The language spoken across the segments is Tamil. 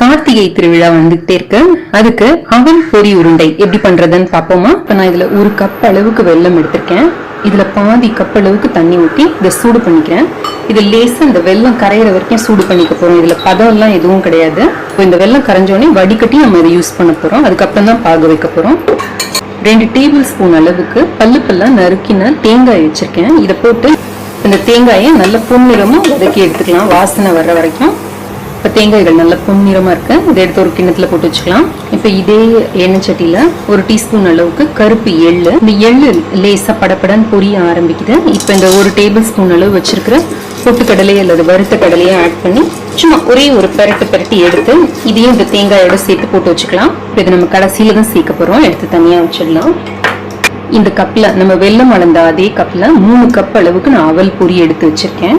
கார்த்திகை திருவிழா வந்துகிட்டே இருக்கு. அதுக்கு அவல் பொரி உருண்டை எப்படி பண்றதுன்னு பார்ப்போமா? இப்போ நான் இதுல ஒரு கப் அளவுக்கு வெள்ளம் எடுத்திருக்கேன். இதுல பாதி கப் அளவுக்கு தண்ணி ஊற்றி இதை சூடு பண்ணிக்கிறேன். இது லேசா இந்த வெள்ளம் கரையிற வரைக்கும் சூடு பண்ணிக்க போறோம். இதுல பதம் எதுவும் கிடையாது. இப்போ இந்த வெள்ளம் கரைஞ்சோடனே வடிகட்டி நம்ம இதை யூஸ் பண்ண போறோம். அதுக்கப்புறம் தான் பாகு வைக்க போறோம். ரெண்டு டேபிள் ஸ்பூன் அளவுக்கு பல்லு பல்லா நறுக்கின தேங்காய் வச்சிருக்கேன். இதை போட்டு இந்த தேங்காயை நல்ல பொன்னிறமா வதக்கி எடுத்துக்கலாம். வாசனை வர்ற வரைக்கும். இப்போ தேங்காய்கள் நல்லா பொன்னிறமாக இருக்கு. இதை எடுத்து ஒரு கிண்ணத்தில் போட்டு வச்சுக்கலாம். இப்போ இதே எண்ணெய் சட்டியில ஒரு டீஸ்பூன் அளவுக்கு கருப்பு எள்ளு. இந்த எள்ளு லேசாக படபடன்னு பொரிய ஆரம்பிக்குது. இப்போ இந்த ஒரு டேபிள் ஸ்பூன் அளவு வச்சிருக்கிற பொட்டுக்கடலை அல்லது வறுத்த கடலையை ஆட் பண்ணி சும்மா ஒரே ஒரு பெரட்டு பெரட்டி எடுத்து இதையும் இந்த தேங்காயோட சேர்த்து போட்டு வச்சுக்கலாம். இப்போ இதை நம்ம கடைசியில தான் சேர்க்க போகிறோம் எடுத்து தனியாக வச்சிடலாம். இந்த கப்பில் நம்ம வெள்ளம் அளந்த அதே கப்ல மூணு கப் அளவுக்கு நான் அவல் பொரி எடுத்து வச்சிருக்கேன்.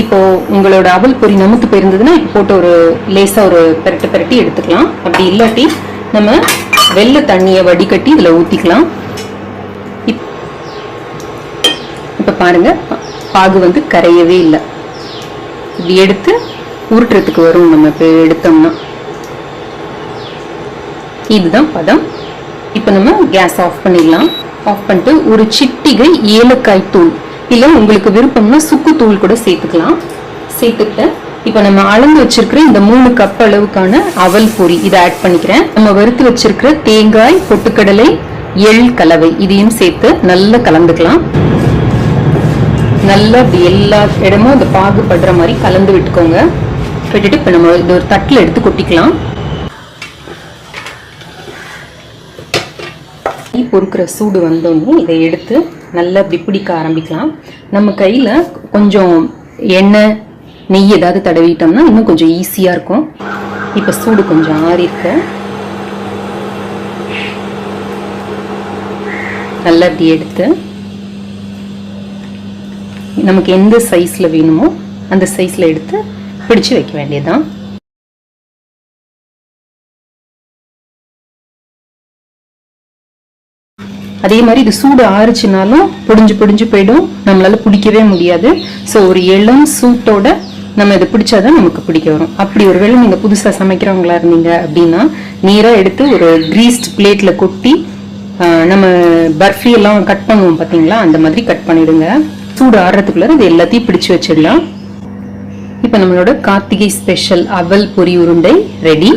இப்போ உங்களோட அவல் பொறி நமுத்து போயிருந்ததுன்னா இப்போ போட்டு ஒரு லேசா ஒரு பெரட்டு பெரட்டி எடுத்துக்கலாம். அப்படி இல்லாட்டி நம்ம வெள்ளை தண்ணியை வடிகட்டி இதுல ஊத்திக்கலாம். இப்போ இப்ப பாருங்க பாகு வந்து கரையவே இல்லை. இப்படி எடுத்து உருட்டுறதுக்கு வரும். நம்ம இப்போ எடுத்தோம்னா. இதுதான் பதம். இப்போ நம்ம கேஸ் ஆஃப் பண்ணிடலாம். ஆஃப் பண்ணிட்டு ஒரு சிட்டிகை ஏலக்காய் தூள். இல்லை உங்களுக்கு விருப்பம்னா சுக்கு தூள் கூட சேர்த்துக்கலாம். சேர்த்துட்டு இப்போ நம்ம அளந்து வச்சிருக்கிற இந்த மூணு கப் அளவுக்கான அவல் பொரி இதை ஆட் பண்ணிக்கிறேன். நம்ம வறுத்து வச்சிருக்கிற தேங்காய் பொட்டுக்கடலை எள் கலவை இதையும் சேர்த்து நல்லா கலந்துக்கலாம். நல்லா இப்படி எல்லா இடமும் இந்த பாகுபடுற மாதிரி கலந்து விட்டுக்கோங்க. விட்டுட்டு இப்போ நம்ம இது ஒரு தட்டில் எடுத்து கொட்டிக்கலாம். பொறுக்கிற சூடு வந்தோடனே இதை எடுத்து நல்லா இப்படி பிடிக்க ஆரம்பிக்கலாம். நம்ம கையில் கொஞ்சம் எண்ணெய் நெய் ஏதாவது தடவிட்டோம்னா இன்னும் கொஞ்சம் ஈஸியாக இருக்கும். இப்போ சூடு கொஞ்சம் ஆறி இருக்கு. நல்லா இப்படி எடுத்து நமக்கு எந்த சைஸில் வேணுமோ அந்த சைஸில் எடுத்து பிடிச்சு வைக்க வேண்டியதுதான். அதே மாதிரி இது சூடு ஆறுச்சுனாலும் பொடிஞ்சு பொடிஞ்சு போயிடும். நம்மளால பிடிக்கவே முடியாது. ஸோ ஒரு இளம் சூட்டோட நம்ம இதை பிடிச்சாதான் நமக்கு பிடிக்க வரும். அப்படி ஒருவேளை நீங்கள் புதுசாக சமைக்கிறவங்களா இருந்தீங்க அப்படின்னா நீராக எடுத்து ஒரு கிரீஸ்ட் பிளேட்ல கொட்டி நம்ம பர்ஃபி எல்லாம் கட் பண்ணுவோம் பார்த்தீங்களா அந்த மாதிரி கட் பண்ணிடுங்க. சூடு ஆறுறதுக்குள்ள இது எல்லாத்தையும் பிடிச்சு வச்சிடலாம். இப்போ நம்மளோட கார்த்திகை ஸ்பெஷல் அவல் பொரி உருண்டை ரெடி.